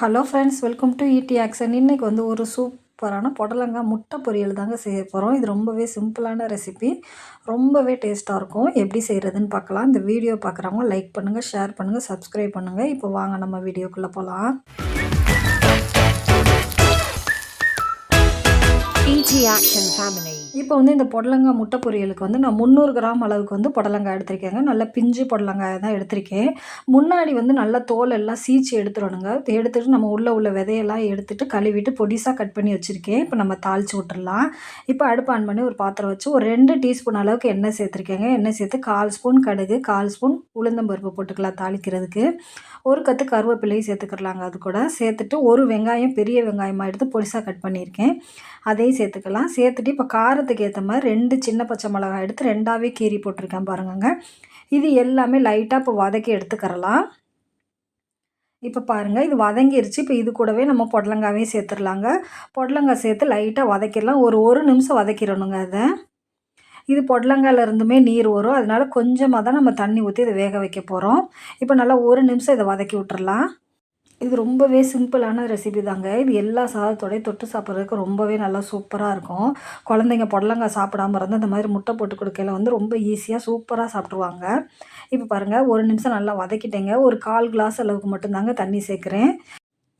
Hello friends welcome to இடி action இன்றைக்கி வந்து ஒரு சூப்பரான புடலங்காய் முட்டை பொரியல் தாங்க செய்ய போகிறோம் இது ரொம்பவே சிம்பிளான ரெசிபி ரொம்பவே டேஸ்ட்டாக இருக்கும். எப்படி செய்கிறதுன்னு பார்க்கலாம். இந்த வீடியோ பார்க்குறவங்க லைக் பண்ணுங்கள் ஷேர் பண்ணுங்கள் சப்ஸ்கிரைப் பண்ணுங்கள் இப்போ வாங்க நம்ம வீடியோக்குள்ளே போகலாம் ET ஆக்ஷன் ஃபேமிலி இப்போ வந்து இந்த புடலங்காய் முட்டை பொரியலுக்கு வந்து நான் முந்நூறு கிராம் அளவுக்கு வந்து புடலங்காய் எடுத்திருக்கேங்க. நல்ல பிஞ்சு புடலங்காய் தான் எடுத்திருக்கேன். முன்னாடி வந்து நல்லா தோல் எல்லாம் சீச்சு எடுத்துடணுங்க. எடுத்துகிட்டு நம்ம உள்ளே உள்ள விதையெல்லாம் எடுத்துகிட்டு கழுவிட்டு பொடிசாக கட் பண்ணி வச்சுருக்கேன். இப்போ நம்ம தாளித்து விட்டுடலாம் இப்போ அடுப்பு ஆன் பண்ணி ஒரு பாத்திரம் வச்சு ஒரு ரெண்டு டீஸ்பூன் அளவுக்கு எண்ணெய் சேர்த்துருக்கேங்க. எண்ணெய் சேர்த்து கால் ஸ்பூன் கடுகு கால் ஸ்பூன் உளுந்தம்பருப்பு போட்டுக்கலாம் தாளிக்கிறதுக்கு. ஒரு கற்று கருவேப்பிலையும் சேர்த்துக்கிறலாங்க அது கூட. சேர்த்துட்டு ஒரு வெங்காயம் பெரிய வெங்காயமாக எடுத்து பொடிசாக கட் பண்ணியிருக்கேன். அதையும் சேர்த்துக்கலாம். சேர்த்துட்டு இப்போ காரத்துக்கு ஏற்ற மாதிரி ரெண்டு சின்ன பச்சை மிளகாய் எடுத்து ரெண்டாவே கீறி போட்டிருக்கேன் பாருங்கங்க. இது எல்லாமே லைட்டாக இப்போ வதக்கி எடுத்துக்கிறலாம். இப்போ பாருங்கள் இது வதங்கிருச்சு. இப்போ இது கூடவே நம்ம புடலங்காவையும் சேர்த்துடலாங்க. புடலங்காய் சேர்த்து லைட்டாக வதக்கிடலாம். ஒரு ஒரு நிமிஷம் வதக்கிடணுங்க அதை. இது பொடலங்காயில் இருந்துமே நீர் வரும். அதனால கொஞ்சமாக தான் நம்ம தண்ணி ஊற்றி இதை வேக வைக்க போகிறோம் இப்போ நல்லா ஒரு நிமிஷம் இதை வதக்கி விட்டுறலாம். இது ரொம்பவே சிம்பிளான ரெசிபி தாங்க. இது எல்லா சாதத்தோடய தொட்டு சாப்பிட்றதுக்கு ரொம்பவே நல்லா சூப்பராக இருக்கும். குழந்தைங்க புடலங்காய் சாப்பிடாம இருந்து இந்த மாதிரி முட்டை போட்டு கொடுக்கையில வந்து ரொம்ப ஈஸியாக சூப்பராக சாப்பிட்ருவாங்க இப்போ பாருங்கள் ஒரு நிமிஷம் நல்லா வதக்கிட்டேங்க. ஒரு கால் கிளாஸ் அளவுக்கு மட்டும்தாங்க தண்ணி சேர்க்குறேன்.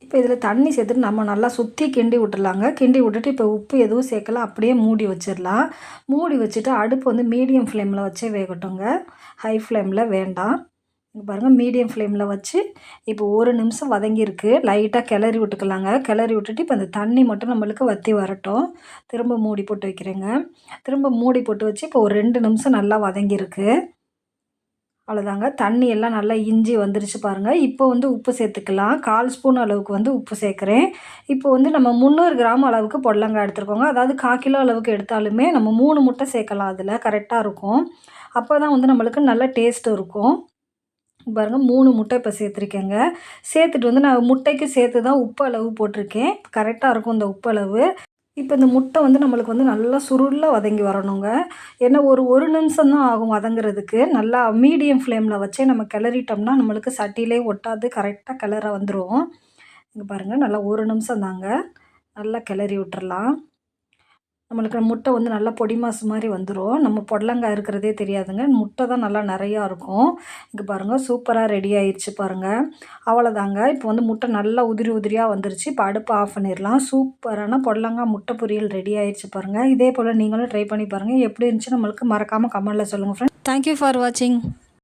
இப்போ இதில் தண்ணி சேர்த்துட்டு நம்ம நல்லா சுற்றி கிண்டி விட்டுடலாங்க. கிண்டி விட்டுட்டு இப்போ உப்பு எதுவும் சேர்க்கல. அப்படியே மூடி வச்சிடலாம். மூடி வச்சுட்டு அடுப்பு வந்து மீடியம் ஃப்ளேமில் வச்சே வேகட்டுங்க. ஹை ஃப்ளேமில் வேண்டாம். இங்கே பாருங்கள் மீடியம் ஃப்ளேமில் வச்சு இப்போ ஒரு நிமிஷம் வதங்கியிருக்கு. லைட்டாக கிளறி விட்டுக்கலாங்க. கிளறி விட்டுட்டு இப்போ அந்த தண்ணி மட்டும் நம்மளுக்கு வற்றி வரட்டும். திரும்ப மூடி போட்டு வைக்கிறேங்க. திரும்ப மூடி போட்டு வச்சு இப்போ ஒரு ரெண்டு நிமிஷம் நல்லா வதங்கியிருக்கு. அவ்வளோதாங்க தண்ணி எல்லாம் நல்லா இஞ்சி வந்துருச்சு பாருங்கள் இப்போ வந்து உப்பு சேர்த்துக்கலாம். கால் ஸ்பூன் அளவுக்கு வந்து உப்பு சேர்க்குறேன். இப்போ வந்து நம்ம முந்நூறு கிராம் அளவுக்கு பொடலங்காய் எடுத்துருக்கோங்க. அதாவது கால் கிலோ அளவுக்கு எடுத்தாலுமே நம்ம மூணு முட்டை சேர்க்கலாம் அதில். கரெக்டாக இருக்கும். அப்போ தான் வந்து நம்மளுக்கு நல்ல டேஸ்ட் இருக்கும். பாருங்கள் மூணு முட்டை இப்போ சேர்த்துருக்கேங்க. சேர்த்துட்டு வந்து நான் முட்டைக்கு சேர்த்து தான் உப்பு அளவு போட்டிருக்கேன். கரெக்டாக இருக்கும் இந்த உப்பு அளவு. இப்போ இந்த முட்டை வந்து நம்மளுக்கு வந்து நல்லா சுருளாக வதங்கி வரணுங்க. ஏன்னா ஒரு ஒரு நிமிஷம் தான் ஆகும் வதங்குறதுக்கு. நல்லா மீடியம் ஃப்ளேமில் வச்சே நம்ம கிளறிட்டோம்னா நம்மளுக்கு சட்டியிலே ஒட்டாது கரெக்டாக கிளற வந்துடும் இங்கே பாருங்கள் நல்லா ஒரு நிமிஷம் தாங்க. நல்லா கிளறி விட்டுறலாம். நம்மளுக்கு முட்டை வந்து நல்லா பொடி மாசு மாதிரி வந்துடும் நம்ம புடலங்காய் இருக்கிறதே தெரியாதுங்க. முட்டை தான் நல்லா நிறையா இருக்கும். இங்கே பாருங்கள் சூப்பராக ரெடி ஆயிடுச்சு பாருங்கள் அவ்வளோதாங்க. இப்போ வந்து முட்டை நல்லா உதிரி உதிரியாக வந்துருச்சு. இப்போ அடுப்பு ஆஃப் பண்ணிடலாம். சூப்பரான புடலங்காய் முட்டை பொரியல் ரெடி ஆயிடுச்சு பாருங்கள் இதே போல் நீங்களும் ட்ரை பண்ணி பாருங்கள் எப்படி இருந்துச்சு நம்மளுக்கு மறக்காமல் கமெண்டில் சொல்லுங்கள் ஃப்ரெண்ட் தேங்க்யூ ஃபார் வாட்சிங்